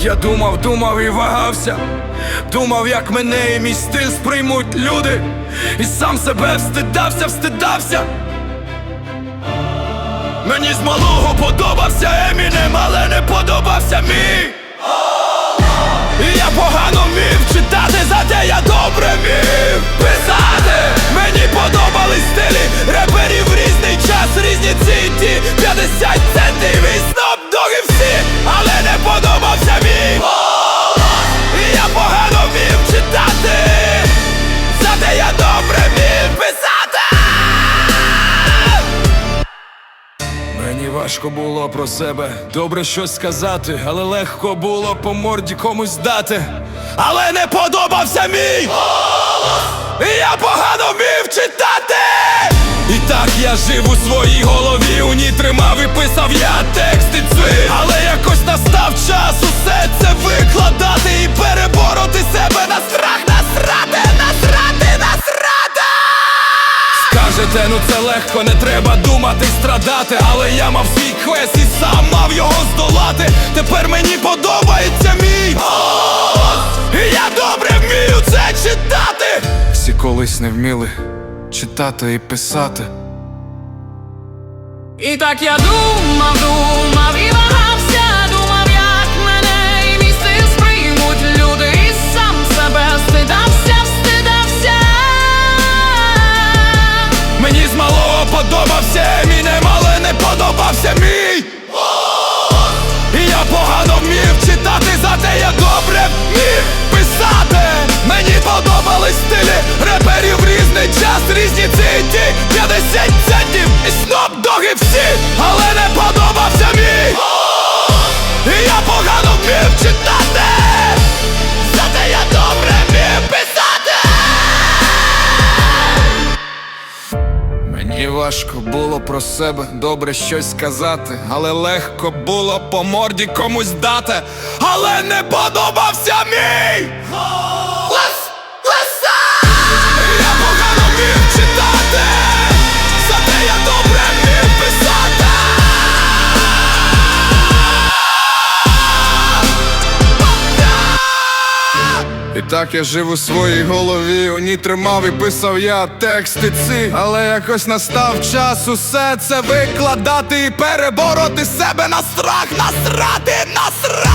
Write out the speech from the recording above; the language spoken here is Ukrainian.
Я думав, думав і вагався. Думав, як мене і мій стиль сприймуть люди. І сам себе встидався, встидався. Мені з малого подобався Емінем, але не подобався мій. Мені важко було про себе добре щось сказати, але легко було по морді комусь дати. Але не подобався мій голос, і я погано вмів читати. І так я жив у своїй Скажете, ну це легко, не треба думати страдати. Але я мав свій квест і сам мав його здолати. Тепер мені подобається мій голос І я добре вмію це читати. Всі колись не вміли читати і писати. І так я думав, думав важко було про себе добре щось сказати, але легко було по морді комусь дати, але не подобався мій І так я жив у своїй голові, у ній тримав і писав я тексти ці. Але якось настав час усе це викладати і перебороти себе на страх, насрати, насрати,